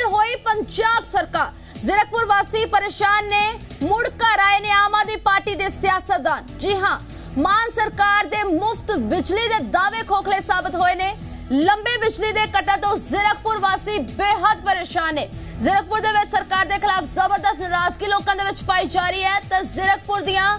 Fail ਹੋਈ ਪੰਜਾਬ ਸਰਕਾਰ। ਜ਼ੀਰਕਪੁਰ ਵਾਸੀ ਪਰੇਸ਼ਾਨ ਨੇ, ਮੁੜ ਘਰ ਆਏ ਨੇ ਆਮ ਆਦਮੀ ਪਾਰਟੀ ਦੇ ਸਿਆਸਤਦਾਨ। ਜੀ ਹਾਂ, ਮਾਨ ਸਰਕਾਰ ਦੇ ਮੁਫਤ ਬਿਜਲੀ ਦੇ ਦਾਅਵੇ ਖੋਖਲੇ ਸਾਬਤ ਹੋਏ ਨੇ। ਲੰਬੇ ਬਿਜਲੀ ਦੇ ਕੱਟਾਂ ਤੋਂ ਜ਼ੀਰਕਪੁਰ ਵਾਸੀ ਬੇਹੱਦ ਪਰੇਸ਼ਾਨ ਨੇ। ਜ਼ੀਰਕਪੁਰ ਦੇ ਵਿੱਚ ਸਰਕਾਰ ਦੇ ਖਿਲਾਫ ਜ਼ਬਰਦਸਤ ਨਾਰਾਜ਼ਗੀ ਲੋਕਾਂ ਦੇ ਵਿੱਚ ਪਾਈ ਜਾ ਰਹੀ ਹੈ ਤਾਂ ਜ਼ੀਰਕਪੁਰ ਦੀਆਂ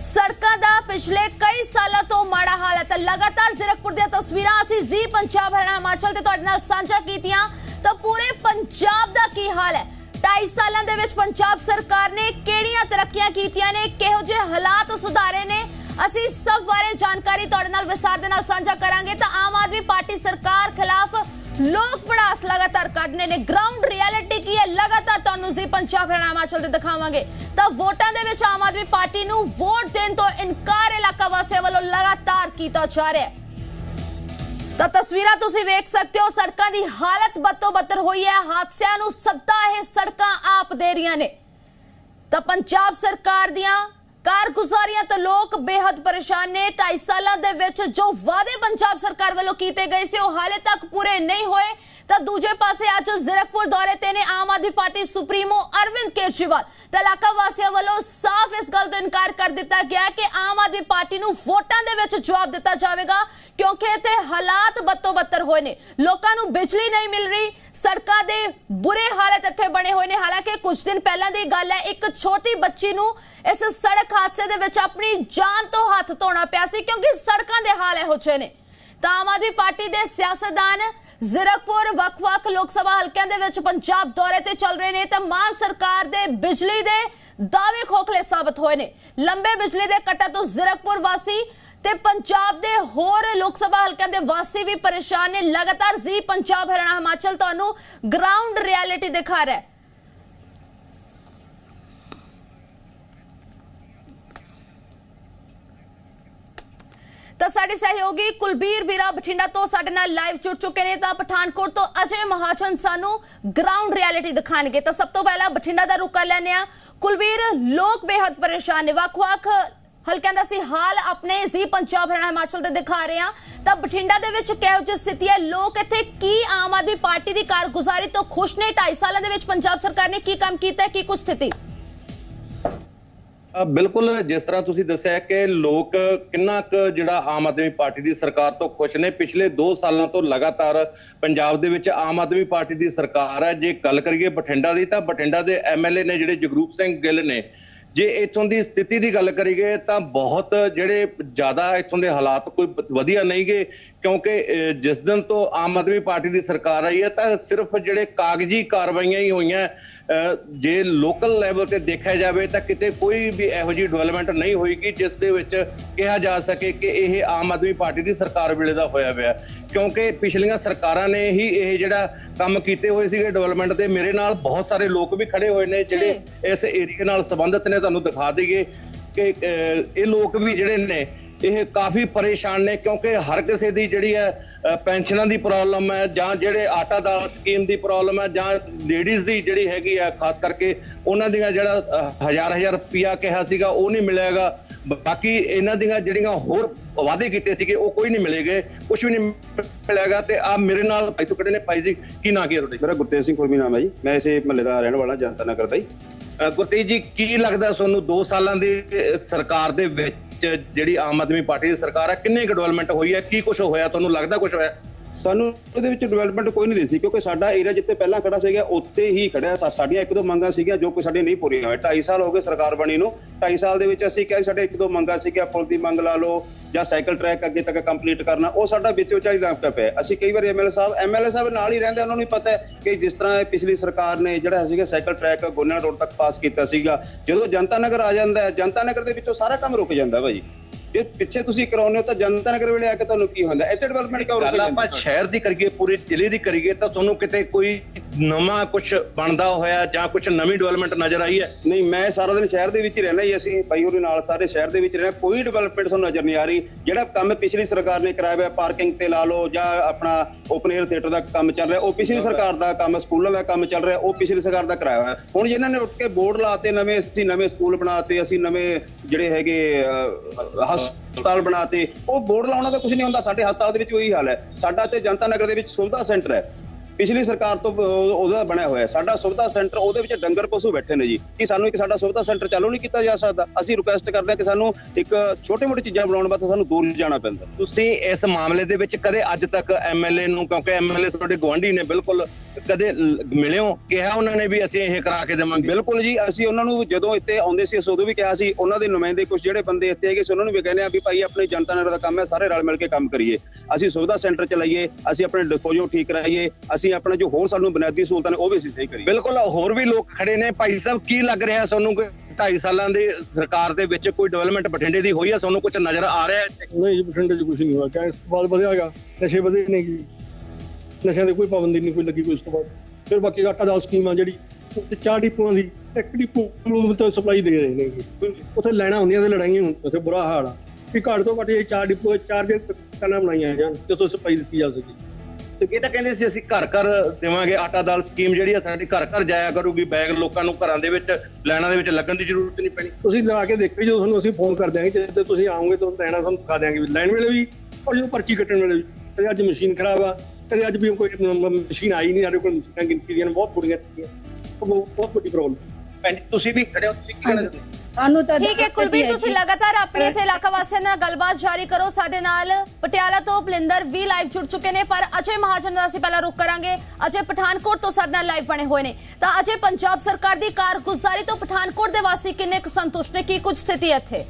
ਸੜਕਾਂ ਦਾ ਪਿਛਲੇ ਕਈ ਸਾਲਾਂ ਤੋਂ ਮਾੜਾ ਹਾਲ ਹੈ ਤਾਂ ਲਗਾਤਾਰ ਜ਼ੀਰਕਪੁਰ ਦੀਆਂ ਤਸਵੀਰਾਂ ਅਸੀਂ ਜੀ ਪੰਜਾਬ ਹਰਿਆਣਾ ਹਿਮਾਚਲ ਤੇ ਤੁਹਾਡੇ ਨਾਲ ਸਾਂਝਾ ਕੀਤੀਆਂ। ਤਾਂ ਪੂਰੇ ਪੰਜਾਬ ਦਾ ਕੀ ਹਾਲ ਹੈ? 2.5 ਸਾਲਾਂ ਦੇ ਵਿੱਚ ਪੰਜਾਬ ਸਰਕਾਰ ਨੇ ਕਿਹੜੀਆਂ ਤਰੱਕੀਆਂ ਕੀਤੀਆਂ ਨੇ? ਕਿਹੋ ਜਿਹੇ ਹਾਲਾਤ ਸੁਧਾਰੇ ਨੇ? ਅਸੀਂ ਸਭ ਬਾਰੇ ਜਾਣਕਾਰੀ ਤੁਹਾਡੇ ਨਾਲ ਵਿਸਤਾਰ ਦੇ ਨਾਲ ਸਾਂਝਾ ਕਰਾਂਗੇ। ਤਾਂ ਆਮ ਆਦਮੀ ਪਾਰਟੀ ਸਰਕਾਰ ਖਿਲਾਫ ਲੋਕ ਪੜਾਸ ਲਗਾਤਾਰ ਕੱਢਨੇ ਨੇ। ਗਰਾਊਂਡ ਰਿਐਲਿਟੀ ਕੀ ਹੈ? ਲਗਾਤਾਰ ਤੁਹਾਨੂੰ ਜੀ ਪੰਜਾਬ, ਹਰਿਆਣਾ, ਹਿਮਾਚਲ ਤੇ ਦਿਖਾਵਾਂਗੇ। ਤਾਂ ਵੋਟਾਂ ਦੇ ਵਿੱਚ ਆਮ ਆਦਮੀ ਪਾਰਟੀ ਨੂੰ ਵੋਟ ਦੇਣ ਤੋਂ ਇਨਕਾਰ ਇਲਾਕਾ ਵਾਸੀਆਂ ਵੱਲੋਂ ਲਗਾਤਾਰ ਕੀਤਾ ਜਾ ਰਿਹਾ ਹੈ। ਤਾਂ ਤਸਵੀਰਾਂ ਤੁਸੀਂ ਵੇਖ ਸਕਦੇ ਹੋ, ਸੜਕਾਂ ਦੀ ਹਾਲਤ ਬੱਤੋ ਬੱਤਰ ਹੋਈ ਹੈ। ਹਾਦਸਿਆਂ ਨੂੰ ਸੱਦਾ ਇਹ ਸੜਕਾਂ ਆਪ ਦੇ ਰਹੀਆਂ ਨੇ। ਤਾਂ ਪੰਜਾਬ ਸਰਕਾਰ ਦੀਆਂ ਕਾਰਗੁਜ਼ਾਰੀਆਂ ਤੋਂ ਲੋਕ ਬੇहद ਪਰੇਸ਼ਾਨ ਨੇ। 2.5 ਸਾਲਾਂ ਦੇ ਵਿੱਚ ਜੋ ਵਾਅਦੇ ਪੰਜਾਬ ਸਰਕਾਰ ਵੱਲੋਂ ਕੀਤੇ ਗਏ ਸੀ, ਉਹ ਹਾਲੇ ਤੱਕ ਪੂਰੇ ਨਹੀਂ ਹੋਏ। ਤਾਂ ਦੂਜੇ ਪਾਸੇ ਅੱਜ ਜ਼ੀਰਕਪੁਰ ਦੌਰੇ ਤੇ ਨੇ ਆਮ ਆਦਮੀ ਪਾਰਟੀ ਸੁਪਰੀਮੋ ਅਰਵਿੰਦ ਕੇਜਰੀਵਾਲ ਤਾਂ ਵਾਸੀਆਂ ਵੱਲੋਂ ਸਾਫ਼ ਇਸ ਗੱਲ ਤੋਂ ਇਨਕਾਰ ਕਰ ਦਿੱਤਾ ਗਿਆ ਕਿ ਆਮ ਆਦਮੀ ਪਾਰਟੀ ਨੂੰ ਵੋਟਾਂ ਦੇ ਵਿੱਚ ਜਵਾਬ ਦਿੱਤਾ ਜਾਵੇਗਾ, ਕਿਉਂਕਿ ਇੱਥੇ ਹਾਲਾਤ ਬੱਤੋ ਬੱਤਰ ਹੋਏ ਨੇ। ਲੋਕਾਂ ਨੂੰ ਬਿਜਲੀ ਨਹੀਂ ਮਿਲ ਰਹੀ, ਸੜਕਾਂ ਦੇ ਬੁਰੇ ਹਾਲਤ ਇੱਥੇ ਬਣੇ ਹੋਏ ਨੇ। ਹਾਲਾਂਕਿ ਕੁਝ ਦਿਨ ਪਹਿਲਾਂ ਦੀ ਗੱਲ ਹੈ, ਇੱਕ ਛੋਟੀ ਬੱਚੀ ਨੂੰ ਇਸ ਸੜਕ ਹਾਦਸੇ ਦੇ ਵਿੱਚ ਆਪਣੀ ਜਾਨ ਤੋਂ ਹੱਥ ਧੋਣਾ ਪਿਆ ਸੀ, ਕਿਉਂਕਿ ਸੜਕਾਂ ਦੇ ਹਾਲ ਇਹੋ ਜਿਹੇ ਨੇ। ਤਾਂ ਆਮ ਆਦਮੀ ਪਾਰਟੀ ਦੇ ਸਿਆਸਤਦਾਨ ਜ਼ੀਰਕਪੁਰ ਵੱਖ-ਵੱਖ ਲੋਕ ਸਭਾ ਹਲਕਿਆਂ ਦੇ ਵਿੱਚ ਪੰਜਾਬ ਦੌਰੇ ਤੇ ਚੱਲ ਰਹੇ ਨੇ ਤਾਂ ਮਾਨ ਸਰਕਾਰ ਦੇ ਬਿਜਲੀ ਦੇ ਦਾਅਵੇ ਖੋਖਲੇ ਸਾਬਤ ਹੋਏ ਨੇ। ਲੰਬੇ ਬਿਜਲੀ ਦੇ ਕੱਟਾਂ ਤੋਂ ਜ਼ੀਰਕਪੁਰ ਵਾਸੀ ਤੇ ਪੰਜਾਬ ਦੇ ਹੋਰ ਲੋਕ ਸਭਾ ਹਲਕਿਆਂ ਦੇ ਵਾਸੀ ਵੀ ਪਰੇਸ਼ਾਨ ਨੇ। ਲਗਾਤਾਰ ਜੀ ਪੰਜਾਬ ਹਰਿਆਣਾ ਹਿਮਾਚਲ ਤੁਹਾਨੂੰ ਗਰਾਊਂਡ ਰਿਐਲਿਟੀ ਦਿਖਾ ਰਿਹਾ ਹੈ। ਤਾਂ ਸਾਡੇ ਸਹਿਯੋਗੀ ਕੁਲਬੀਰ ਵੀਰਾ ਬਠਿੰਡਾ ਤੋਂ ਸਾਡੇ ਨਾਲ ਲਾਈਵ ਜੁੜ ਚੁੱਕੇ ਨੇ, ਤਾਂ ਪਠਾਨਕੋਟ ਤੋਂ ਅਜੇ ਮਹਾਜਨ ਸਾਨੂੰ ਗਰਾਊਂਡ ਰਿਐਲਿਟੀ ਦਿਖਾਣਗੇ। ਤਾਂ ਸਭ ਤੋਂ ਪਹਿਲਾਂ ਬਠਿੰਡਾ ਦਾ ਰੁਕ ਕਰ ਲੈਂਦੇ ਆ ਕੁਲਬੀਰ, ਲੋਕ ਬੇਹੱਦ ਪਰੇਸ਼ਾਨ ਨੇ। ਵੱਖ-ਵੱਖ ਹਲਕਿਆਂ ਦਾ ਸੀ ਹਾਲ ਆਪਣੇ ਜੀ ਪੰਜਾਬ, ਹਰਿਆਣਾ, ਹਿਮਾਚਲ ਦੇ ਦਿਖਾ ਰਹੇ ਆ ਤਾਂ ਬਠਿੰਡਾ ਦੇ ਵਿੱਚ ਕਿਹੋ ਜਿਹੀ ਸਥਿਤੀ ਹੈ? ਲੋਕ ਇੱਥੇ ਕੀ ਆਮ ਆਦਮੀ ਪਾਰਟੀ ਦੀ ਕਾਰਗੁਜ਼ਾਰੀ ਤੋਂ ਖੁਸ਼ ਨੇ? 2.5 ਸਾਲਾਂ ਦੇ ਵਿੱਚ ਪੰਜਾਬ ਸਰਕਾਰ ਨੇ ਕੀ ਕੰਮ ਕੀਤਾ ਕੀ ਕੁਝ ਸਥਿਤੀ? ਬਿਲਕੁਲ ਜਿਸ ਤਰ੍ਹਾਂ ਤੁਸੀਂ ਦੱਸਿਆ ਕਿ ਲੋਕ ਕਿੰਨਾ ਕੁ ਜਿਹੜਾ ਆਮ ਆਦਮੀ ਪਾਰਟੀ ਦੀ ਸਰਕਾਰ ਤੋਂ ਖੁਸ਼ ਨੇ, ਪਿਛਲੇ 2 ਸਾਲਾਂ ਤੋਂ ਲਗਾਤਾਰ ਪੰਜਾਬ ਦੇ ਵਿੱਚ ਆਮ ਆਦਮੀ ਪਾਰਟੀ ਦੀ ਸਰਕਾਰ ਹੈ। ਜੇ ਗੱਲ ਕਰੀਏ ਬਠਿੰਡਾ ਦੀ, ਤਾਂ ਬਠਿੰਡਾ ਦੇ ਐਮਐਲਏ ਨੇ ਜਿਹੜੇ ਜਗਰੂਪ ਸਿੰਘ ਗਿੱਲ ਨੇ, ਜੇ ਇਥੋਂ ਦੀ ਸਥਿਤੀ ਦੀ ਗੱਲ ਕਰੀਏ, ਤਾਂ ਬਹੁਤ ਜਿਹੜੇ ਜ਼ਿਆਦਾ ਇਥੋਂ ਦੇ ਹਾਲਾਤ ਕੋਈ ਵਧੀਆ ਨਹੀਂ ਨਹੀਂਗੇ। ਕਿਉਂਕਿ ਜਿਸ ਦਿਨ ਤੋਂ ਆਮ ਆਦਮੀ ਪਾਰਟੀ ਦੀ ਸਰਕਾਰ ਆਈ ਹੈ ਤਾਂ ਸਿਰਫ ਜਿਹੜੇ ਕਾਗਜ਼ੀ ਕਾਰਵਾਈਆਂ ਹੀ ਹੋਈਆਂ ਜੇ ਲੋਕਲ ਲੈਵਲ ਤੇ ਦੇਖਿਆ ਜਾਵੇ ਤਾਂ ਕਿਤੇ ਕੋਈ ਵੀ ਇਹੋ ਜਿਹੀ ਡਿਵੈਲਪਮੈਂਟ ਨਹੀਂ ਹੋਏਗੀ ਜਿਸ ਦੇ ਵਿੱਚ ਕਿਹਾ ਜਾ ਸਕੇ ਕਿ ਇਹ ਆਮ ਆਦਮੀ ਪਾਰਟੀ ਦੀ ਸਰਕਾਰ ਵੇਲੇ ਦਾ ਹੋਇਆ ਹੋਇਆ ਕਿਉਂਕਿ ਪਿਛਲੀਆਂ ਸਰਕਾਰਾਂ ਨੇ ਹੀ ਇਹ ਜਿਹੜਾ ਕੰਮ ਕੀਤੇ ਹੋਏ ਸੀਗੇ ਡਿਵੈਲਪਮੈਂਟ ਦੇ ਮੇਰੇ ਨਾਲ ਬਹੁਤ ਸਾਰੇ ਲੋਕ ਵੀ ਖੜੇ ਹੋਏ ਨੇ ਜਿਹੜੇ ਇਸ ਏਰੀਆ ਨਾਲ ਸੰਬੰਧਿਤ ਨੇ ਤੁਹਾਨੂੰ ਦਿਖਾ ਦਈਏ ਕਿ ਇਹ ਲੋਕ ਵੀ ਜਿਹੜੇ ਨੇ ਇਹ ਕਾਫੀ ਪਰੇਸ਼ਾਨ ਨੇ ਕਿਉਂਕਿ ਹਰ ਕਿਸੇ ਦੀ ਜਿਹੜੀ ਹੈ ਪੈਨਸ਼ਨਾਂ ਦੀ ਪ੍ਰੋਬਲਮ ਹੈ ਜਾਂ ਜਿਹੜੇ ਆਟਾ ਦਾਲ ਸਕੀਮ ਦੀ ਪ੍ਰੋਬਲਮ ਹੈ ਜਾਂ ਲੇਡੀਜ਼ ਦੀ ਜਿਹੜੀ ਹੈਗੀ ਆ ਖਾਸ ਕਰਕੇ ਉਹਨਾਂ ਦੀਆਂ ਜਿਹੜਾ ਹਜ਼ਾਰ ਹਜ਼ਾਰ ਰੁਪਿਆ ਕਿਹਾ ਸੀਗਾ ਉਹ ਨਹੀਂ ਮਿਲੇਗਾ ਬਾਕੀ ਇਹਨਾਂ ਦੀਆਂ ਜਿਹੜੀਆਂ ਹੋਰ ਵਾਅਦੇ ਕੀਤੇ ਸੀਗੇ ਉਹ ਕੋਈ ਨਹੀਂ ਮਿਲੇਗੇ ਕੁਝ ਵੀ ਨਹੀਂ ਮਿਲੇਗਾ ਤੇ ਆ ਮੇਰੇ ਨਾਲ ਭਾਈ ਸੁਕੜੇ ਨੇ ਭਾਈ ਜੀ ਕੀ ਨਾਂ ਕੀ ਹੈ ਤੁਹਾਡੇ? ਮੇਰਾ ਗੁਰਤੇਜ ਸਿੰਘ ਕੁਰਮੀ ਨਾਮ ਹੈ ਜੀ। ਮੈਂ ਇਸੇ ਮਹੱਲੇ ਦਾ ਰਹਿਣ ਵਾਲਾ ਜਨਤਾ ਨਗਰ ਦਾ ਹੀ ਗੁਰਤੇਜ ਜੀ ਕੀ ਲੱਗਦਾ ਤੁਹਾਨੂੰ 2 ਸਾਲਾਂ ਦੀ ਸਰਕਾਰ ਦੇ ਵਿੱਚ ਜਿਹੜੀ ਆਮ ਆਦਮੀ ਪਾਰਟੀ ਦੀ ਸਰਕਾਰ ਹੈ ਕਿੰਨੀ ਕੁ ਡਿਵੈਲਪਮੈਂਟ ਹੋਈ ਹੈ, ਕੀ ਕੁਝ ਹੋਇਆ, ਤੁਹਾਨੂੰ ਲੱਗਦਾ ਕੁਝ ਹੋਇਆ? ਸਾਨੂੰ ਉਹਦੇ ਵਿੱਚ ਡਿਵੈਲਪਮੈਂਟ ਕੋਈ ਨਹੀਂ ਦਿਸੀ, ਕਿਉਂਕਿ ਸਾਡਾ ਏਰੀਆ ਜਿੱਥੇ ਪਹਿਲਾਂ ਖੜਾ ਸੀਗਾ, ਉੱਥੇ ਹੀ ਖੜਿਆ ਸਾਡੀਆਂ ਇੱਕ ਦੋ ਮੰਗਾਂ ਸੀਗੀਆਂ ਜੋ ਕੋਈ ਸਾਡੀਆਂ ਨਹੀਂ ਪੂਰੀਆਂ ਹੋਈਆਂ। 2.5 ਸਾਲ ਹੋ ਗਏ ਸਰਕਾਰ ਬਣੀ ਨੂੰ। 2.5 ਸਾਲ ਦੇ ਵਿੱਚ ਅਸੀਂ ਕਿਹਾ ਸਾਡੇ ਇੱਕ ਦੋ ਮੰਗਾਂ ਸੀਗੀਆਂ, ਪੁਲ ਦੀ ਮੰਗ ਲਾ ਲਓ ਜਾਂ ਸਾਈਕਲ ਟਰੈਕ ਅੱਗੇ ਤੱਕ ਕੰਪਲੀਟ ਕਰਨਾ, ਉਹ ਸਾਡਾ ਵਿੱਚ ਵਿਚਾਰੀ ਰੈਂਪ ਪਿਆ ਅਸੀਂ ਕਈ ਵਾਰ ਐਮਐਲਏ ਸਾਹਿਬ ਐਮਐਲਏ ਸਾਹਿਬ ਨਾਲ ਹੀ ਰਹਿੰਦੇ ਉਹਨਾਂ ਨੂੰ ਵੀ ਪਤਾ ਹੈ ਕਿ ਜਿਸ ਤਰ੍ਹਾਂ ਪਿਛਲੀ ਸਰਕਾਰ ਨੇ ਜਿਹੜਾ ਸੀਗਾ ਸਾਈਕਲ ਟਰੈਕ ਗੋਨਾ ਰੋਡ ਤੱਕ ਪਾਸ ਕੀਤਾ ਸੀਗਾ। ਜਦੋਂ ਜਨਤਾ ਨਗਰ ਆ ਜਾਂਦਾ ਹੈ, ਜਨਤਾ ਨਗਰ ਦੇ ਵਿੱਚੋਂ ਸਾਰਾ ਕੰਮ ਰੁਕ ਜਾਂਦਾ ਭਾਜੀ ਜੇ ਪਿੱਛੇ ਤੁਸੀਂ ਕਰਾਉਂਦੇ ਹੋ ਤਾਂ ਜਨਤਾ ਨਗਰ ਵੇਲੇ ਆ ਕੇ ਤੁਹਾਨੂੰ ਕੀ ਹੁੰਦਾ? ਇੱਥੇ ਡਿਵੈਲਪਮੈਂਟ ਕਿਉਂ ਰੁਕ ਗੱਲ ਆਪਾਂ ਸ਼ਹਿਰ ਦੀ ਕਰੀਏ ਪੂਰੇ ਜ਼ਿਲ੍ਹੇ ਦੀ ਕਰੀਏ ਤਾਂ ਤੁਹਾਨੂੰ ਕਿਤੇ ਕੋਈ ਨਵਾਂ ਕੁਝ ਬਣਦਾ ਹੋਇਆ ਜਾਂ ਕੁਝ ਨਵੀਂ ਡਿਵੈਲਪਮੈਂਟ ਨਜ਼ਰ ਆਈ ਹੈ? ਨਹੀਂ ਮੈਂ ਸਾਰਾ ਦਿਨ ਸ਼ਹਿਰ ਦੇ ਵਿੱਚ ਹੀ ਰਹਿਣਾ ਜੀ ਅਸੀਂ ਭਾਈ ਹੋਰੀ ਨਾਲ ਸਾਰੇ ਸ਼ਹਿਰ ਦੇ ਵਿੱਚ ਰਹਿਣਾ। ਕੋਈ ਡਿਵੈਲਪਮੈਂਟ ਸਾਨੂੰ ਨਜ਼ਰ ਨਹੀਂ ਆ ਰਹੀ। ਜਿਹੜਾ ਕੰਮ ਪਿਛਲੀ ਸਰਕਾਰ ਨੇ ਕਰਾਇਆ ਹੋਇਆ ਪਾਰਕਿੰਗ ਤੇ ਲਾ ਲਓ ਜਾਂ ਆਪਣਾ ਓਪਨ 에ਅਰ ਥੀਏਟਰ ਦਾ ਕੰਮ ਚੱਲ ਰਿਹਾ ਉਹ ਪਿਛਲੀ ਸਰਕਾਰ ਦਾ ਕੰਮ ਸਕੂਲਾਂ ਦਾ ਕੰਮ ਚੱਲ ਰਿਹਾ ਉਹ ਪਿਛਲੀ ਸਰਕਾਰ ਦਾ ਕਰਾਇਆ ਹੋਇਆ। ਹੁਣ ਜਿਨ੍ਹਾਂ ਨੇ ਉੱਠ ਕੇ ਬੋਰਡ ਲਾਤੇ ਨਵੇਂ ਅਸੀਂ ਨਵੇਂ ਸਕੂਲ ਬਣਾਤੇ ਅਸੀਂ ਨਵੇਂ ਜਿਹੜੇ ਹੈਗੇ ਹਸਪਤਾਲ ਬਣਾਤੇ। ਉਹ ਬੋਰਡ ਲਾਉਣਾ ਤਾਂ ਕੁਝ ਨਹੀਂ ਹੁੰਦਾ, ਸਾਡੇ ਹਸਪਤਾਲ ਦੇ ਵਿੱਚ ਉਹੀ ਹਾਲ ਹੈ। ਸਾਡਾ ਤੇ ਜਨਤਾ ਨਗਰ ਦੇ ਵਿੱਚ ਸੁਵਿਧਾ ਸੈਂਟਰ ਹੈ। ਪਿਛਲੀ ਸਰਕਾਰ ਤੋਂ ਉਹਦਾ ਬਣਿਆ ਹੋਇਆ ਸਾਡਾ ਸੁਵਿਧਾ ਸੈਂਟਰ, ਉਹਦੇ ਵਿੱਚ ਡੰਗਰ ਪਸ਼ੂ ਬੈਠੇ ਨੇ ਜੀ। ਕਿ ਸਾਨੂੰ ਇੱਕ ਸਾਡਾ ਸੁਵਿਧਾ ਸੈਂਟਰ ਚਾਲੂ ਨਹੀਂ ਕੀਤਾ ਜਾ ਸਕਦਾ। ਅਸੀਂ ਰਿਕੁਐਸਟ ਕਰਦੇ ਹਾਂ ਕਿ ਸਾਨੂੰ ਇੱਕ ਛੋਟੇ-ਮੋਟੇ ਚੀਜ਼ਾਂ ਬਣਾਉਣ ਵਾਸਤੇ ਸਾਨੂੰ ਦੂਰ ਜਾਣਾ ਪੈਂਦਾ। ਤੁਸੀਂ ਇਸ ਮਾਮਲੇ ਦੇ ਵਿੱਚ ਕਦੇ ਅੱਜ ਤੱਕ ਐਮਐਲਏ ਨੂੰ, ਕਿਉਂਕਿ ਐਮਐਲਏ ਤੁਹਾਡੇ ਗਵਾਂਢੀ ਨੇ, ਬਿਲਕੁਲ ਕਦੇ ਮਿਲਿਓ ਕਿਹਾ ਉਹਨਾਂ ਨੇ ਵੀ ਅਸੀਂ ਇਹ ਕਰਾ ਕੇ ਦੇਵਾਂਗੇ। ਬਿਲਕੁਲ ਜੀ ਅਸੀਂ ਉਹਨਾਂ ਨੂੰ ਜਦੋਂ ਇੱਥੇ ਆਉਂਦੇ ਸੀ ਉਦੋਂ ਵੀ ਕਿਹਾ ਸੀ ਉਹਨਾਂ ਦੇ ਨੁਮਾਇੰਦੇ ਕੁਝ ਜਿਹੜੇ ਬੰਦੇ ਇੱਥੇ ਹੈਗੇ ਸੀ ਉਹਨਾਂ ਨੂੰ ਵੀ ਕਹਿੰਦੇ ਆ ਵੀ ਭਾਈ ਆਪਣੀ ਜਨਤਾ ਨਾਲ ਦਾ ਕੰਮ ਹੈ ਸਾਰੇ ਰਲ ਮਿਲ ਕੇ ਕੰਮ ਕਰੀਏ। ਅਸੀਂ ਸੁਵਿਧਾ ਸੈਂਟਰ ਚਲਾਈਏ ਅਸੀਂ ਆਪਣੇ ਡਿਸਪੋਜ਼ਲ ਠੀਕ ਕਰਾਈਏ ਅਸੀਂ ਆਪਣਾ ਜੋ ਹੋਰ ਸਾਨੂੰ ਬੁਨਿਆਦੀ ਸਹੂਲਤਾਂ ਨੇ ਉਹ ਵੀ ਅਸੀਂ ਸਹੀ ਕਰੀਏ। ਬਿਲਕੁਲ ਹੋਰ ਵੀ ਲੋਕ ਖੜੇ ਨੇ। ਭਾਈ ਸਾਹਿਬ ਕੀ ਲੱਗ ਰਿਹਾ ਤੁਹਾਨੂੰ ਕਿ 2.5 ਸਾਲਾਂ ਦੀ ਸਰਕਾਰ ਦੇ ਵਿੱਚ ਕੋਈ ਡਿਵੈਲਪਮੈਂਟ ਬਠਿੰਡੇ ਦੀ ਹੋਈ ਹੈ? ਤੁਹਾਨੂੰ ਕੁਝ ਨਜ਼ਰ ਆ ਰਿਹਾ ਹੈ? ਨਹੀਂ ਬਠਿੰਡੇ 'ਚ ਕੁਝ ਨਹੀਂ ਹੋਇਆ। ਕਿਆ ਇਸ ਤੋਂ ਬਾਅਦ ਵਧਿਆ ਹੈਗਾ ਨਸ਼ੇ ਵਧੇ ਨਹੀਂ ਨਸ਼ਿਆਂ ਦੀ ਕੋਈ ਪਾਬੰਦੀ ਨਹੀਂ ਕੋਈ ਲੱਗੀ ਕੋਈ ਉਸ ਤੋਂ ਬਾਅਦ। ਫਿਰ ਬਾਕੀ ਆਟਾ ਦਾਲ ਸਕੀਮ ਆ ਜਿਹੜੀ ਤੇ ਚਾਰ ਡਿਪੂਆਂ ਦੀ ਇੱਕ ਡਿਪੂ ਨੂੰ ਤਾਂ ਸਪਲਾਈ ਦੇ ਰਹੇ ਨੇ। ਉੱਥੇ ਲੈਣਾ ਹੁੰਦੀਆਂ ਤੇ ਲੜਾਈਆਂ ਹੁਣ ਉੱਥੇ ਬੁਰਾ ਹਾਲ ਆ। ਵੀ ਘੱਟ ਤੋਂ ਘੱਟ ਇਹ ਚਾਰ ਡਿਪੂ ਚਾਰ ਦਿਨ ਕਨਾਂ ਬਣਾਈਆਂ ਜਾਣ ਤੇ ਉੱਥੋਂ ਸਪਲਾਈ ਦਿੱਤੀ ਜਾ ਸਕੇ ਤੇ ਇਹ ਤਾਂ ਕਹਿੰਦੇ ਸੀ ਅਸੀਂ ਘਰ ਘਰ ਦੇਵਾਂਗੇ ਆਟਾ ਦਾਲ ਸਕੀਮ ਜਿਹੜੀ ਆ ਸਾਡੀ ਘਰ ਘਰ ਜਾਇਆ ਕਰੂਗੀ ਬੈਗ ਲੋਕਾਂ ਨੂੰ ਘਰਾਂ ਦੇ ਵਿੱਚ ਲੈਣਾ ਦੇ ਵਿੱਚ ਲੱਗਣ ਦੀ ਜ਼ਰੂਰਤ ਨਹੀਂ ਪੈਣੀ। ਤੁਸੀਂ ਲਗਾ ਕੇ ਦੇਖੋ ਜਦੋਂ ਤੁਹਾਨੂੰ ਅਸੀਂ ਫੋਨ ਕਰ ਦਿਆਂਗੇ ਜੇ ਤੁਸੀਂ ਆਓਗੇ ਤਾਂ ਲੈਣਾ ਤੁਹਾਨੂੰ ਦਿਖਾ ਦਿਆਂਗੇ ਲੈਣ ਵੇਲੇ ਵੀ ਔਰ ਜਦੋਂ ਪਰਚੀ ਕੱਟਣ ਵੇਲੇ ਵੀ। ਅੱਜ ਮਸ਼ੀਨ ਖਰਾਬ ਆ ਕਹਿੰਦੇ ਅੱਜ ਵੀ ਕੋਈ ਮਸ਼ੀਨ ਆਈ ਨਹੀਂ ਸਾਡੇ ਕੋਲ ਮਸ਼ੀਨਾਂ ਗਿਣਤੀ ਦੀਆਂ ਬਹੁਤ ਬੁੜੀਆਂ ਸੀਗੀਆਂ। ਉਹ ਬਹੁਤ ਵੱਡੀ ਪ੍ਰੋਬਲਮ ਭੈਣ ਜੀ ਤੁਸੀਂ ਵੀ ਖੜੇ ਹੋ ਤੁਸੀਂ ਕੀ ਕਹਿਣਾ ਚਾਹੁੰਦੇ ਸਾਨੂੰ ਤਾਂ ਠੀਕ ਹੈ ਕੁਲਬੀਰ ਤੁਸੀਂ ਲਗਾਤਾਰ ਆਪਣੇ ਇਥੇ ਇਲਾਕਾ ਵਾਸੀਆਂ ਨਾਲ ਗੱਲਬਾਤ ਜਾਰੀ ਕਰੋ। ਸਾਡੇ ਨਾਲ ਪਟਿਆਲਾ ਤੋਂ ਪਲਿੰਦਰ ਵੀ ਲਾਈਵ ਜੁੜ ਚੁੱਕੇ ਨੇ ਪਰ ਅਜੇ ਮਹਾਜਨ ਦਾ ਅਸੀਂ ਪਹਿਲਾਂ ਰੁਕ ਕਰਾਂਗੇ। ਅਜੇ ਪਠਾਨਕੋਟ ਤੋਂ ਸਾਡੇ ਨਾਲ ਲਾਈਵ ਬਣੇ ਹੋਏ ਨੇ। ਤਾਂ ਅਜੇ ਪੰਜਾਬ ਸਰਕਾਰ ਦੀ ਕਾਰਗੁਜ਼ਾਰੀ ਤੋਂ ਪਠਾਨਕੋਟ ਦੇ ਵਾਸੀ ਕਿੰਨੇ ਸੰਤੁਸ਼ਟ ਨੇ? ਕੀ ਕੁਝ ਸਥਿਤੀ ਇੱਥੇ?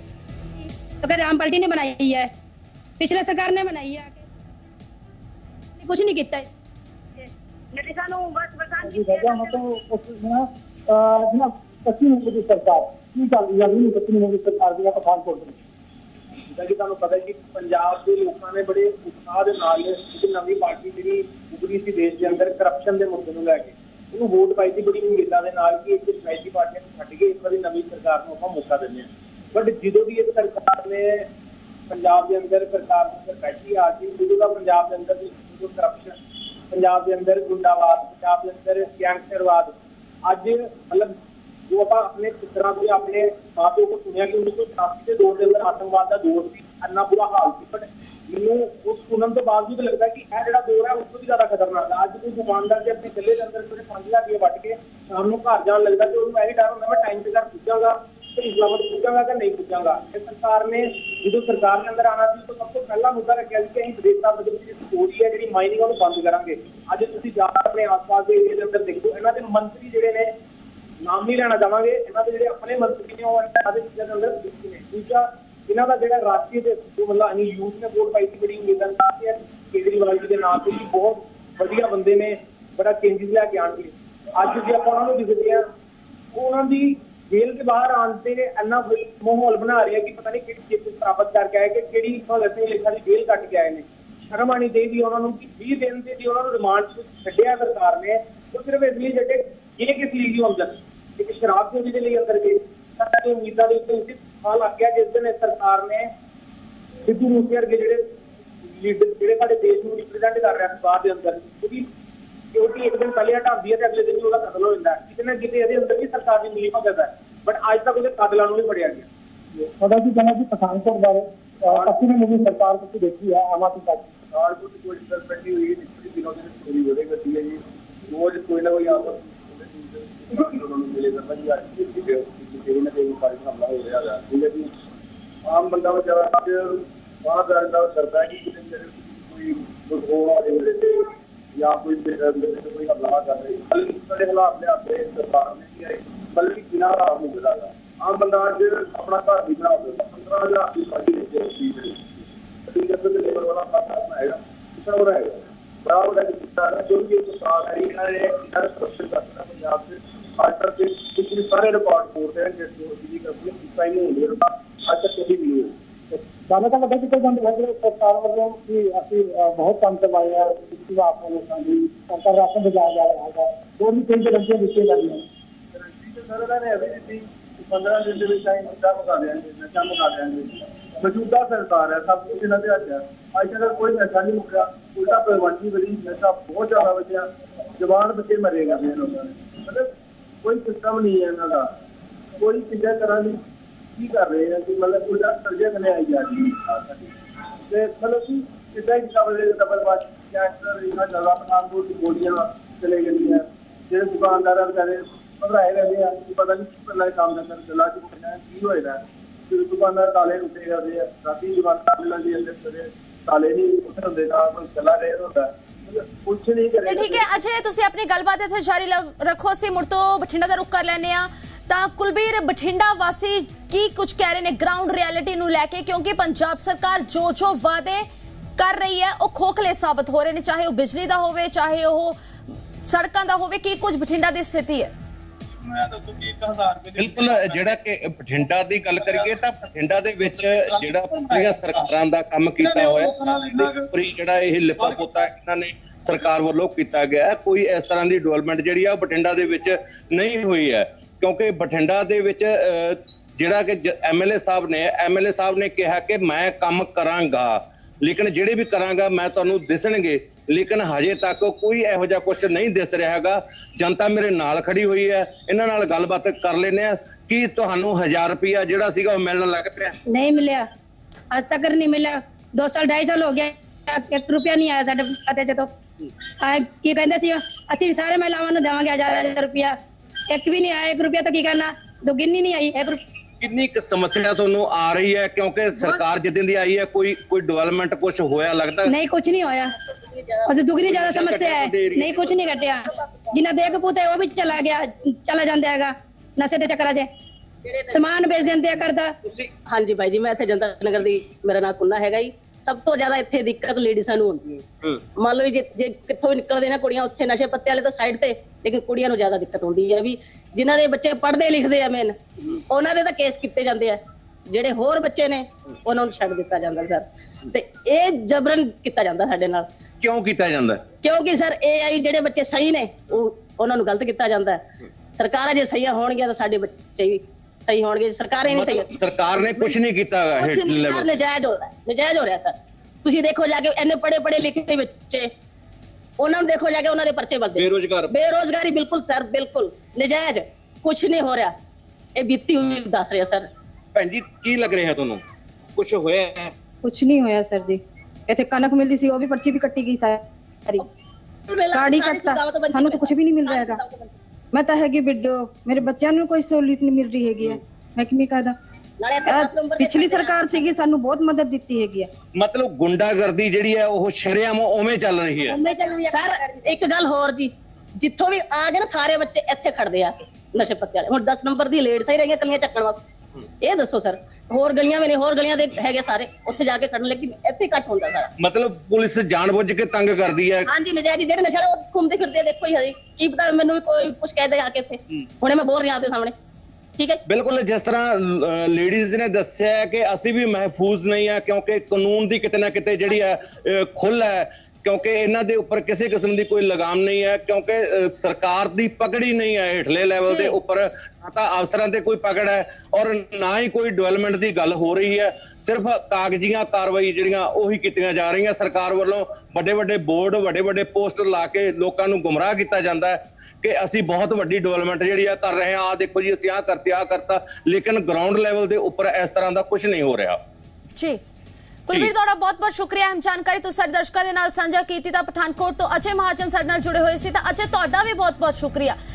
ਤਾਂ ਰਾਮ ਪਾਰਟੀ ਨੇ ਬਣਾਈ ਹੈ ਪਿਛਲੇ ਸਰਕਾਰ ਨੇ ਬਣਾਈ ਹੈ ਕੁਝ ਨਹੀਂ ਕੀਤਾ। ਮੇਰੇ ਸਾਨੂੰ ਤੁਹਾਨੂੰ ਪਤਾ ਹੈ ਕਿ ਪੰਜਾਬ ਦੇ ਲੋਕਾਂ ਨੇ ਬੜੇ ਉਤਸ਼ਾਹ ਦੇ ਨਾਲ ਇੱਕ ਨਵੀਂ ਪਾਰਟੀ ਜਿਹੜੀ ਉਭਰੀ ਸੀ ਦੇਸ਼ ਦੇ ਅੰਦਰ ਕਰਪਸ਼ਨ ਦੇ ਮੁੱਦੇ ਨੂੰ ਲੈ ਕੇ। ਉਹਨੂੰ ਵੋਟ ਪਾਈ ਸੀ ਬੜੀ ਉਮੀਦਾਂ ਦੇ ਨਾਲ ਕਿ ਇੱਕ ਸਮਾਜਿਕ ਪਾਰਟੀਆਂ ਨੂੰ ਛੱਡ ਕੇ ਇੱਕ ਵਾਰੀ ਨਵੀਂ ਸਰਕਾਰ ਨੂੰ ਆਪਾਂ ਮੌਕਾ ਦਿੰਦੇ ਹਾਂ। ਬਟ ਜਦੋਂ ਦੀ ਇਹ ਸਰਕਾਰ ਨੇ ਪੰਜਾਬ ਦੇ ਅੰਦਰ ਸਰਕਾਰ ਦੀ ਸਰਕਾਰੀ ਆ ਗਈ ਉਦੋਂ ਦਾ ਪੰਜਾਬ ਦੇ ਅੰਦਰ ਜੋ ਕਰਪਸ਼ਨ ਪੰਜਾਬ ਦੇ ਅੰਦਰ ਗੁੰਡਾਵਾਦ ਪੰਜਾਬ ਦੇ ਅੰਦਰ ਗੈਂਗਸਟਰਵਾਦ ਅੱਜ ਮਤਲਬ ਜੋ ਆਪਾਂ ਆਪਣੇ ਪੁੱਤਰਾਂ ਤੋਂ ਆਪਣੇ ਮਾਪਿਓ ਤੋਂ ਸੁਣਿਆ ਕਿ 1988 ਦੇ ਦੌਰ ਦੇ ਅੰਦਰ ਆਤੰਕਵਾਦ ਦਾ ਦੌਰ ਸੀ, ਇੰਨਾ ਬੁਰਾ ਹਾਲ ਸੀ। ਪਰ ਮੈਨੂੰ ਉਸ ਸੁਣਨ ਤੋਂ ਬਾਵਜੂਦ ਲੱਗਦਾ ਕਿ ਇਹ ਜਿਹੜਾ ਦੌਰ ਹੈ ਉਸ ਤੋਂ ਵੀ ਜ਼ਿਆਦਾ ਖਤਰਨਾਕ ਹੈ ਅੱਜ ਕੋਈ ਦੁਕਾਨਦਾਰ ਜੇ ਆਪਣੇ ਗੱਲੇ ਦੇ ਅੰਦਰ ਜਿਹੜੇ 5000 ਰੁਪਏ ਵੱਟ ਕੇ ਸ਼ਾਮ ਨੂੰ ਘਰ ਜਾਣ ਲੱਗਦਾ ਤੇ ਉਹਨੂੰ ਇਹ ਡਰ ਹੁੰਦਾ, ਮੈਂ ਟਾਈਮ ਤੇ ਘਰ ਪੁੱਜਾਂਗਾ। ਤੇ ਇਸਲਾਮਤ ਕਿ ਨਹੀਂ ਪੁੱਜਾਂਗਾ ਇਹ ਸਰਕਾਰ ਨੇ, ਜਦੋਂ ਸਰਕਾਰ ਦੇ ਅੰਦਰ ਆਣਾ ਸੀ, ਤਾਂ ਸਭ ਤੋਂ ਪਹਿਲਾ ਮੁੱਦਾ ਰੱਖਿਆ ਸੀ ਕਿ ਅਸੀਂ ਵਿਦੇਸ਼ ਸਾਹਿਬ ਦੇ ਜਿਹੜੀ ਚੋਰੀ ਹੈ, ਜਿਹੜੀ ਮਾਈਨਿੰਗ ਉਹਨੂੰ ਬੰਦ ਕਰਾਂਗੇ। ਅੱਜ ਤੁਸੀਂ ਜਾ ਆਪਣੇ ਆਸ-ਪਾਸ ਦੇ ਏਰੀਆ ਦੇ ਅੰਦਰ ਦੇਖੋ, ਇਹਨਾਂ ਦੇ ਮੰਤਰੀ ਜਿਹੜੇ ਨੇ, ਨਾਮ ਨਹੀਂ ਲੈਣਾ ਚਾਹਾਂਗੇ। ਇਹਨਾਂ ਦੇ ਜਿਹੜੇ ਆਪਣੇ ਮੰਤਰੀ ਨੇ, ਉਹ ਇਹਨਾਂ ਦੇ ਚੀਜ਼ਾਂ ਦੇ ਅੰਦਰ ਨੇ। ਦੂਜਾ, ਇਹਨਾਂ ਦਾ ਜਿਹੜਾ ਰਾਸ਼ਟਰੀ ਦੇ ਜੋ ਮਤਲਬ ਅਸੀਂ ਯੂਥ ਨੇ ਵੋਟ ਪਾਈ ਸੀ ਬੜੀ ਉਮੀਦਾਂ ਨਾਲ ਕੇਜਰੀਵਾਲ ਜੀ ਦੇ ਨਾਂ ਤੇ ਵੀ ਬਹੁਤ ਵਧੀਆ ਬੰਦੇ ਨੇ, ਬੜਾ ਚੇਂਜਸ ਲੈ ਕੇ ਆਣਗੇ ਅੱਜ ਜੇ ਆਪਾਂ ਉਹਨਾਂ ਨੂੰ ਦਿਖਦੇ ਆ ਉਹਨਾਂ ਦੀ ਜੇਲ੍ਹ ਦੇ ਬਾਹਰ ਆਉਣ ਤੇ ਇੰਨਾ ਮਾਹੌਲ ਬਣਾ ਰਿਹਾ ਕਿ ਪਤਾ ਨਹੀਂ ਕਿਹੜੀ ਚੀਜ਼ ਪ੍ਰਾਪਤ ਕਰਕੇ ਆਏ ਕਿ ਕਿਹੜੀ ਭਗਤ ਸਿੰਘ ਲੇਖਾ ਦੀ ਜੇਲ੍ਹ ਕੱਟ ਕੇ ਆਏ ਨੇ। ਸ਼ਰਮ ਆਣੀ ਚਾਹੀਦੀ ਉਹਨਾਂ ਨੂੰ ਕਿ 20 ਦਿਨ ਦੀ ਉਹਨਾਂ ਨੂੰ ਰਿਮਾਂਡ ਛੱਡਿਆ ਸਰਕਾਰ ਨੇ, ਉਹ ਸਿਰਫ ਇਸ ਲਈ ਜਿਹੜੇ ਇਹ ਕਿਸ ਲਈ ਕਿਉਂ ਅੰਦਰ ਇੱਕ ਸ਼ਰਾਬ ਚੋਰੀ ਦੇ ਲਈ ਅੰਦਰ ਗਏ। ਸਾਡੀ ਉਮੀਦਾਂ ਦੇ ਉੱਤੇ ਉਚਿਤ ਫਲ ਲੱਗ ਗਿਆ ਜਿਸ ਦਿਨ ਸਰਕਾਰ ਨੇ ਸਿੱਧੂ ਮੂਸੇਵਾਲੇ ਜਿਹੜੇ ਲੀਡਰ ਜਿਹੜੇ ਸਾਡੇ ਦੇਸ਼ ਨੂੰ ਰਿਪਰੈਜ਼ੈਂਟ ਕਰ ਰਿਹਾ ਸੀ ਬਾਹਰ ਦੇ ਅੰਦਰ। ਕਿਉਂਕਿ ਕਿਉਂਕਿ ਇੱਕ ਦਿਨ ਪਹਿਲੇ ਹਟਾਉਂਦੀ ਹੈ ਤੇ ਅਗਲੇ ਦਿਨ ਹੀ ਉਹਦਾ ਕਤਲ ਹੋ ਜਾਂਦਾ ਕਿਤੇ ਨਾ ਕਿਤੇ ਇਹਦੇ ਅੰਦਰ ਵੀ ਸਰਕਾਰ ਦੀ ਮਿਲੀ ਭਗਤ ਹੈ। ਬਟ ਅੱਜ ਤੱਕ ਉਹਦੇ ਕਾਤਲਾਂ ਨੂੰ ਨਹੀਂ ਫੜਿਆ ਗਿਆ। ਤੁਹਾਡਾ ਕੀ ਕਹਿਣਾ ਜੀ ਪਠਾਨਕੋਟ ਬਾਰੇ ਪੱਚੀ ਨੰਬਰ ਦੀ ਸਰਕਾਰ ਤੁਸੀਂ ਦੇਖੀ ਹੈ ਆਮ ਆਦਮੀ ਪਾਰਟੀ ਸਾਲ ਕੁਝ ਕੋਈ ਸਰਪੰਚੀ ਹੋਈ ਨਿਕਲੀ ਦਿਨੋਂ ਦਿਨ ਚੋਰੀ ਵਧੇ ਕਰਦੀ ਹੈ ਜੀ ਰੋਜ਼ ਕੋਈ ਨਾ ਕੋਈ ਆਪਸ ਨੂੰ ਜੀ ਦੀ ਨਾ ਕੋਈ ਜੀ। ਆਮ ਬੰਦਾ ਵਿਚਾਰਾ ਬਾਹਰ ਦਾ ਕਰਦਾ ਕਿ ਨਾ ਕਿਤੇ ਕੋਈ ਹੋਣਾ ਦੇ ਵੇਲੇ ਤੇ। ਜਾਂ ਕੋਈ ਮੇਰੇ ਤੇ ਕੋਈ ਹਮਲਾ ਕਰ ਰਹੀ ਬਲਕਿ ਸਾਡੇ ਹਾਲਾਤ ਲਿਆਦੇ ਸਰਕਾਰ ਨੇ ਕੀ ਹੈ ਬਲਕਿ ਬਿਨਾਂ ਹਾਲਾਤ ਨੂੰ ਬਦਲਾਦਾ ਆਮ ਬੰਦਾ ਅੱਜ ਆਪਣਾ ਘਰ ਵੀ ਬਣਾ ਸਕਦਾ 15000 ਦੀ ਪਾਰਟੀ ਦੇ ਕੇ ਠੀਕ ਹੈ ਠੀਕ ਹੈ ਤੇ ਲੇਬਰ ਵਾਲਾ ਪਾਸਾ ਬਣਾਏਗਾ ਕਿਸਾ ਹੋ ਰਿਹਾ ਹੈ ਬਰਾਬਰ ਹੈ ਕਿ ਸਾਰਾ ਜੋ ਵੀ ਇੱਕ ਸਾਲ ਹੈ ਇਹਨਾਂ ਨੇ ਹਰ ਪ੍ਰੋਸੈਸ ਕਰਨਾ ਪੰਜਾਬ ਦੇ ਅੱਜ ਤੱਕ ਦੇ ਪਿਛਲੇ ਸਾਰੇ ਰਿਕਾਰਡ ਤੋੜਦੇ ਹਨ ਜਿਸ ਨੂੰ ਜੀ ਕੰਪਨੀ ਕਿਸਾ ਹੀ ਨਹੀਂ ਹੁੰਦੀ ਰਿਹਾ ਅੱਜ ਤੱਕ ਕੋਈ ਵੀ ਤਾਂ ਲੱਗਾ ਕਿ ਕੋਈ ਬੰਦ ਸਰਕਾਰ ਵੱਲੋਂ ਕਿ ਅਸੀਂ ਬਹੁਤ ਕੰਮ ਕਰਵਾਏ ਆ ਕਿਸੇ ਦਾ ਆਪਣੇ ਲੋਕਾਂ ਦੀ ਸਰਕਾਰ ਰਾਸ਼ਨ ਬਜਾਇਆ ਜਾ ਰਿਹਾ ਹੈ ਹੋਰ ਵੀ ਕਈ ਗਰੰਟੀਆਂ ਦਿੱਤੀਆਂ ਜਾਂਦੀਆਂ ਰਣਜੀਤ ਸਰ ਦਾ ਨੇ ਅਭੀ ਦਿੱਤੀ 15 ਦਿਨ ਦੇ ਵਿੱਚ ਅਸੀਂ ਨਸ਼ਾ ਮੁਕਾ ਦਿਆਂਗੇ, ਨਸ਼ਾ ਮੁਕਾ ਦਿਆਂਗੇ। ਮੌਜੂਦਾ ਸਰਕਾਰ ਹੈ, ਸਭ ਕੁਝ ਇਹਨਾਂ ਦੇ ਹੱਥ ਹੈ। ਅੱਜ ਤੱਕ ਕੋਈ ਨਸ਼ਾ ਨਹੀਂ ਮੁੱਕਿਆ, ਉਲਟਾ ਪ੍ਰਵਾਸੀ ਬੜੀ ਨਸ਼ਾ ਬਹੁਤ ਜ਼ਿਆਦਾ ਵਧਿਆ, ਜਵਾਨ ਬੱਚੇ ਮਰੇ ਗਏ ਨੇ ਦੇ। ਮਤਲਬ ਕੋਈ ਸਿਸਟਮ ਨਹੀਂ ਹੈ ਇਹਨਾਂ ਦਾ। ਕੋਈ ਚੀਜ਼ਾਂ ਤਰ੍ਹਾਂ ਦੀ ਕੀ ਕਰ ਰਹੇ ਆ ਕਿ ਮਤਲਬ ਉਲਟਾ ਸਰਜੇ ਆਈ ਜਾ ਰਹੀ ਹੈ ਤੇ ਮਤਲਬ ਕਿ ਕਿਦਾਂ ਹੀ ਕਬਰ ਦੇ ਬਾਤ ਕੈਂਸਰ ਇਹਨਾਂ ਜ਼ਿਆਦਾ ਪਠਾਨਕੋਟ ਦੀ ਗੋਲੀਆਂ ਚਲੇ ਹੈ ਜਿਹੜੇ ਦੁਕਾਨਦਾਰ ਵਿਚਾਰੇ ਘਬਰਾਏ ਰਹਿੰਦੇ ਆ ਕਿ ਪਤਾ ਨਹੀਂ ਕੀ ਪੱਲਾ ਕੰਮ ਦਾ ਕਰ ਚਲਾ ਕਿ ਹੋਣਾ ਕੀ ਹੋਏਗਾ ਫਿਰ ਦੁਕਾਨਦਾਰ ਤਾਲੇ ਟੁੱਟੇ ਜਾਂਦੇ ਆ ਰਾਤੀ ਦੁਕਾਨਦਾਰ ਮਿਲਣ ਦੀ ਅੰਦਰ ਸਵੇਰੇ ਤਾਲੇ ਨਹੀਂ ਉੱਥੇ ਹੁੰਦੇ ਨਾ ਕੋਈ ਚਲਾ ਰਿਹਾ ਹੁੰਦਾ। ਕੁਛ ਨਹੀਂ ਤੇ ਕਰੇ ਠੀਕ ਹੈ ਅਜੇ ਤੁਸੀਂ ਆਪਣੀ ਗੱਲਬਾਤ ਇੱਥੇ ਜਾਰੀ ਰੱਖੋ ਅਸੀਂ ਮੁੜ ਤੋਂ ਬਠਿੰਡਾ ਦਾ ਰੁਖ ਕਰ ਲੈਨੇ ਆ ਤਾਂ ਕੁਲਬੀਰ ਬਠਿੰਡਾ ਵਾਸੀ ਕੀ ਕੁਝ ਕਹਿ ਰਹੇ ਨੇ ਗਰਾਊਂਡ ਰਿਐਲਿਟੀ ਨੂੰ ਲੈ ਕੇ? ਕਿਉਂਕਿ ਪੰਜਾਬ ਸਰਕਾਰ ਜੋ ਜੋ ਵਾਅਦੇ ਕਰ ਰਹੀ ਹੈ ਉਹ ਖੋਖਲੇ ਸਾਬਤ ਹੋ ਰਹੇ ਨੇ ਚਾਹੇ ਉਹ ਬਿਜਲੀ ਦਾ ਹੋਵੇ ਚਾਹੇ ਉਹ ਸੜਕਾਂ ਦਾ ਹੋਵੇ ਕੀ ਕੁਝ ਬਠਿੰਡਾ ਦੀ ਸਥਿਤੀ ਹੈ? ਬਿਲਕੁਲ ਜਿਹੜਾ ਕਿ ਬਠਿੰਡਾ ਦੀ ਗੱਲ ਕਰੀਏ ਤਾਂ ਬਠਿੰਡਾ ਦੇ ਵਿੱਚ ਜਿਹੜਾ ਪਿਛਲੀਆਂ ਸਰਕਾਰਾਂ ਦਾ ਕੰਮ ਕੀਤਾ ਹੋਇਆ ਪੂਰੀ ਜਿਹੜਾ ਇਹ ਲਿਪਾ ਪੋਤਾ ਇਹਨਾਂ ਨੇ ਸਰਕਾਰ ਵੱਲੋਂ ਕੀਤਾ ਗਿਆ। ਕੋਈ ਇਸ ਤਰ੍ਹਾਂ ਦੀ ਡਿਵੈਲਪਮੈਂਟ ਜਿਹੜੀ ਆ ਉਹ ਬਠਿੰਡਾ ਦੇ ਵਿੱਚ ਨਹੀਂ ਹੋਈ ਹੈ। ਕਿਉਂਕਿ ਬਠਿੰਡਾ ਦੇ ਵਿੱਚ ਜਿਹੜਾ ਕਿ ਐਮਐਲਏ ਸਾਹਿਬ ਨੇ ਐਮਐਲਏ ਸਾਹਿਬ ਨੇ ਕਿਹਾ ਕਿ ਮੈਂ ਕੰਮ ਕਰਾਂਗਾ। ਲੇਕਿਨ ਜਿਹੜੇ ਵੀ ਕਰਾਂਗਾ, ਮੈਂ ਤੁਹਾਨੂੰ ਦਿਸਣਗੇ। ਲੇਕਿਨ ਹਜੇ ਤੱਕ ਕੋਈ ਇਹੋ ਜਿਹਾ ਕੁਝ ਨਹੀਂ ਦਿਸ ਰਿਹਾ ਹੈਗਾ। ਜਨਤਾ ਮੇਰੇ ਨਾਲ ਖੜੀ ਹੋਈ ਹੈ। ਇਹਨਾਂ ਨਾਲ ਗੱਲਬਾਤ ਕਰ ਲੈਨੇ ਆ ਕਿ ਤੁਹਾਨੂੰ 1000 ਰੁਪਿਆ ਜਿਹੜਾ ਸੀਗਾ ਉਹ ਮਿਲਣ ਲੱਗ ਪਿਆ? ਨਹੀਂ ਮਿਲਿਆ। ਅੱਜ ਤੱਕ ਨਹੀਂ ਮਿਲਿਆ। 2 ਸਾਲ 2.5 ਸਾਲ ਹੋ ਗਿਆ। 1 ਰੁਪਿਆ ਨਹੀਂ ਆਇਆ ਸਾਡੇ ਖਾਤੇ 'ਚ ਤੋਂ। ਆ ਕੀ ਕਹਿੰਦੇ ਸੀ ਅਸੀਂ ਸਾਰੇ ਮਹਿਲਾਵਾਂ ਨੂੰ ਦੇਵਾਂਗੇ 1000 ਰੁਪਿਆ ਇੱਕ ਵੀ ਨਹੀਂ ਆਇਆ 1 ਰੁਪਿਆ ਤਾਂ ਕੀ ਕਰਨਾ? ਦੁਗਿਣੀ ਨਹੀਂ ਆਈ 1 ਕਿੰਨੀ ਕੁ ਸਮੱਸਿਆ ਤੁਹਾਨੂੰ ਆ ਰਹੀ ਹੈ? ਕਿਉਂਕਿ ਸਰਕਾਰ ਜਿੱਦਾਂ ਦੀ ਆਈ ਹੈ ਕੋਈ ਕੋਈ ਡਿਵੈਲਪਮੈਂਟ ਕੁਝ ਹੋਇਆ ਲੱਗਦਾ? ਨਹੀਂ ਕੁਝ ਨਹੀਂ ਹੋਇਆ। ਉਹ ਦੁਗਣੀ ਜ਼ਿਆਦਾ ਸਮੱਸਿਆ ਹੈ। ਨਹੀਂ ਕੁਝ ਨਹੀਂ ਘਟਿਆ। ਜਿੰਨਾ ਦੇਖ ਪੁੱਤੇ ਉਹ ਵੀ ਚਲਾ ਗਿਆ ਚਲਾ ਜਾਂਦਾ ਹੈਗਾ ਨਸ਼ੇ ਦੇ ਚੱਕਰਾਂ 'ਚ। ਸਮਾਨ ਵੇਚ ਦਿੰਦੇ ਆ ਕਰਦਾ। ਹਾਂਜੀ ਬਾਈ ਜੀ ਮੈਂ ਇੱਥੇ ਜਨਤਾ ਨਗਰ ਦੀ ਮੇਰਾ ਨਾਮ ਕੁੰਨਾ ਹੈਗਾ ਜੀ। ਸਭ ਤੋਂ ਜ਼ਿਆਦਾ ਇੱਥੇ ਦਿੱਕਤ ਲੇਡੀਜ਼ਾਂ ਨੂੰ ਹੁੰਦੀ ਹੈ। ਮੰਨ ਲਓ ਜੇ ਜੇ ਕਿੱਥੋਂ ਨਿਕਲਦੇ ਨੇ ਕੁੜੀਆਂ ਉੱਥੇ ਨਸ਼ੇ ਪੱਤੇ ਵਾਲੇ ਤਾਂ ਸਾਈਡ ਤੇ ਲੇਕਿਨ ਕੁੜੀਆਂ ਨੂੰ ਜ਼ਿਆਦਾ ਦਿੱਕਤ ਹੁੰਦੀ ਹੈ ਵੀ ਜਿਨ੍ਹਾਂ ਦੇ ਬੱਚੇ ਪੜ੍ਹਦੇ ਲਿਖਦੇ ਆ ਮੈਨ ਉਹਨਾਂ ਦੇ ਤਾਂ ਕੇਸ ਕੀਤੇ ਜਾਂਦੇ ਆ। ਜਿਹੜੇ ਹੋਰ ਬੱਚੇ ਨੇ ਉਹਨਾਂ ਨੂੰ ਛੱਡ ਦਿੱਤਾ ਜਾਂਦਾ ਸਰ ਤੇ ਇਹ ਜਬਰਨ ਕੀਤਾ ਜਾਂਦਾ ਸਾਡੇ ਨਾਲ। ਕਿਉਂ ਕੀਤਾ ਜਾਂਦਾ? ਕਿਉਂਕਿ ਸਰ ਇਹ ਆਈ ਜਿਹੜੇ ਬੱਚੇ ਸਹੀ ਨੇ ਉਹ ਉਹਨਾਂ ਨੂੰ ਗਲਤ ਕੀਤਾ ਜਾਂਦਾ। ਸਰਕਾਰਾਂ ਜੇ ਸਹੀ ਹੋਣਗੀਆਂ ਤਾਂ ਸਾਡੇ ਬੱਚੇ ਵੀ ਸਹੀ ਹੋਣਗੇ ਸਰਕਾਰਾਂ ਹੀ ਨਹੀਂ ਸਹੀ ਸਰਕਾਰ ਨੇ ਕੁਝ ਨਹੀਂ ਕੀਤਾ ਕੁਛ ਹਿੱਟ ਲੈਵਲ ਨਜਾਇਜ਼ ਹੋ ਰਿਹਾ ਹੈ, ਨਜਾਇਜ਼ ਹੋ ਰਿਹਾ ਸਰ। ਤੁਸੀਂ ਦੇਖੋ ਜਾ ਕੇ ਇੰਨੇ ਪੜੇ ਪੜੇ ਲਿਖੇ ਬੱਚੇ ਉਹਨਾਂ ਨੂੰ ਦੇਖੋ ਜਾ ਕੇ ਉਹਨਾਂ ਦੇ ਪਰਚੇ ਵੱਧਦੇ ਬੇਰੁਜ਼ਗਾਰ। ਬੇਰੋਜ਼ਗਾਰੀ ਬਿਲਕੁਲ ਸਰ ਬਿਲਕੁਲ ਨਜਾਇਜ਼ ਕੁਝ ਨਹੀਂ ਹੋ ਰਿਹਾ। ਇਹ ਬੀਤੀ ਹੋਈ ਦੱਸ ਰਿਹਾ ਸਰ। ਭੈਣ ਜੀ ਕੀ ਲੱਗ ਰਿਹਾ ਤੁਹਾਨੂੰ? ਕੁਝ ਹੋਇਆ ਹੈ? ਕੁਛ ਨਹੀਂ ਹੋਇਆ ਸਰ ਜੀ। ਇੱਥੇ ਕਣਕ ਮਿਲਦੀ ਸੀ ਉਹ ਵੀ ਪਰਚੀ ਵੀ ਕੱਟੀ ਗਈ ਸਾਰੀ। ਹੀ ਕੱਟਤਾ। ਸਾਨੂੰ ਤਾਂ ਕੁਝ ਵੀ ਨਹੀਂ ਮਿਲ ਰਿਹਾ ਹੈਗਾ। ਮੈਂ ਤਾਂ ਹੈਗੀ ਵਿਡੋ ਮੇਰੇ ਬੱਚਿਆਂ ਨੂੰ ਕੋਈ ਸਹੂਲਤ ਨਹੀਂ ਮਿਲ ਰਹੀ ਹੈਗੀ ਹੈ ਮੈਂ ਕਿਵੇਂ ਕਹਦਾ? ਨਾਲੇ ਇੱਥੇ ਦਸ ਨੰਬਰ ਦੇ ਪਿਛਲੀ ਸਰਕਾਰ ਸੀਗੀ ਸਾਨੂੰ ਬਹੁਤ ਮਦਦ ਦਿੱਤੀ ਹੈਗੀ ਹੈ ਮਤਲਬ ਗੁੰਡਾਗਰਦੀ ਜਿਹੜੀ ਹੈ ਉਹ ਸ਼ਰੇਆਮ ਉਵੇਂ ਚੱਲ ਰਹੀ ਹੈ ਸਰ ਇੱਕ ਗੱਲ ਹੋਰ ਜੀ ਜਿੱਥੋਂ ਵੀ ਆ ਗਏ ਨਾ ਸਾਰੇ ਬੱਚੇ ਇੱਥੇ ਖੜਦੇ ਆ ਕੇ, ਨਸ਼ੇ ਪੱਤੇ ਵਾਲੇ। ਹੁਣ 10 ਨੰਬਰ ਦੀ ਲੇਟ ਸਹੀ ਰਹੀਆਂ ਕੱਲੀਆਂ ਚੱਕਣ ਵਾਸਤੇ। ਇਹ ਦੱਸੋ ਸਰ ਹੋਰ ਗਲੀਆਂ ਵੀ ਨੇ ਹੋਰ ਗਲੀਆਂ ਦੇ ਹੈਗੇ ਸਾਰੇ। ਉੱਥੇ ਜਾ ਕੇ ਖੜਨ ਲੇਕਿਨ ਇੱਥੇ ਘੱਟ ਹੁੰਦਾ ਸਾਰਾ। ਮਤਲਬ ਪੁਲਿਸ ਜਾਣਬੁੱਝ ਕੇ ਤੰਗ ਕਰਦੀ ਹੈ। ਹਾਂਜੀ ਨਜਾਇਜ਼ ਜਿਹੜੇ ਨਸ਼ਾ ਉਹ ਘੁੰਮਦੇ ਫਿਰਦੇ ਆ, ਦੇਖੋ ਹੀ ਹਜੇ। ਕੀ ਪਤਾ ਮੈਨੂੰ ਵੀ ਕੋਈ ਕੁਝ ਕਹਿ ਦੇ ਆ ਕੇ ਇੱਥੇ। ਹੁਣੇ ਮੈਂ ਬੋਲ ਰਿਹਾ ਆਪਦੇ ਸਾਹਮਣੇ। ਠੀਕ ਹੈ ਬਿਲਕੁਲ ਜਿਸ ਤਰ੍ਹਾਂ ਲੇਡੀਜ਼ ਨੇ ਦੱਸਿਆ ਹੈ ਕਿ ਅਸੀਂ ਵੀ ਮਹਿਫੂਜ਼ ਨਹੀਂ ਆ ਕਿਉਂਕਿ ਕਾਨੂੰਨ ਦੀ ਕਿਤੇ ਨਾ ਕਿਤੇ ਜਿਹੜੀ ਹੈ ਖੁੱਲ ਹੈ। ਕਿਉਂਕਿ ਇਹਨਾਂ ਦੇ ਉੱਪਰ ਕਿਸੇ ਕਿਸਮ ਦੀ ਕੋਈ ਲਗਾਮ ਨਹੀਂ ਹੈ ਕਿਉਂਕਿ ਸਰਕਾਰ ਦੀ ਪਕੜ ਹੀ ਨਹੀਂ ਹੈ ਹੇਠਲੇ ਲੈਵਲ ਦੇ। ਉੱਪਰ। ਨਾ ਤਾਂ ਅਫਸਰਾਂ ਤੇ ਕੋਈ ਪਕੜ ਹੈ ਔਰ ਨਾ ਹੀ ਕੋਈ ਡਿਵੈਲਪਮੈਂਟ ਦੀ ਗੱਲ ਹੋ ਰਹੀ ਹੈ। ਸਿਰਫ ਕਾਗਜ਼ੀਆਂ ਕਾਰਵਾਈ ਜਿਹੜੀਆਂ ਉਹੀ ਕੀਤੀਆਂ ਜਾ ਰਹੀਆਂ। ਸਰਕਾਰ ਵੱਲੋਂ ਵੱਡੇ ਵੱਡੇ ਬੋਰਡ ਵੱਡੇ ਵੱਡੇ ਪੋਸਟਰ ਲਾ ਕੇ ਲੋਕਾਂ ਨੂੰ ਗੁੰਮਰਾਹ ਕੀਤਾ ਜਾਂਦਾ ਹੈ ਕਿ ਅਸੀਂ ਬਹੁਤ ਵੱਡੀ ਡਿਵੈਲਪਮੈਂਟ ਜਿਹੜੀ ਆ ਕਰ ਰਹੇ ਹਾਂ। ਆ ਦੇਖੋ ਜੀ ਅਸੀਂ ਆ ਕਰਤੇ ਆ ਕਰਤਾ। ਲੇਕਿਨ ਗਰਾਊਂਡ ਲੈਵਲ ਦੇ ਉੱਪਰ ਇਸ ਤਰ੍ਹਾਂ ਦਾ ਕੁਝ ਨਹੀਂ ਹੋ ਰਿਹਾ। ਜੀ। ਕੁਲਵੀਰ ਤੁਹਾਡਾ ਬਹੁਤ ਬਹੁਤ ਸ਼ੁਕਰੀਆ ਹਮ ਜਾਣਕਾਰੀ ਤੁਸੀਂ ਸਾਡੇ ਦਰਸ਼ਕਾਂ ਦੇ ਨਾਲ ਸਾਂਝਾ ਕੀਤੀ ਤਾਂ ਪਠਾਨਕੋਟ ਤੋਂ ਅਜੇ ਮਹਾਜਨ ਸਾਡੇ ਨਾਲ ਜੁੜੇ ਹੋਏ ਸੀ ਤਾਂ ਅਜੇ ਤੁਹਾਡਾ ਵੀ ਬਹੁਤ ਬਹੁਤ ਸ਼ੁਕਰੀਆ।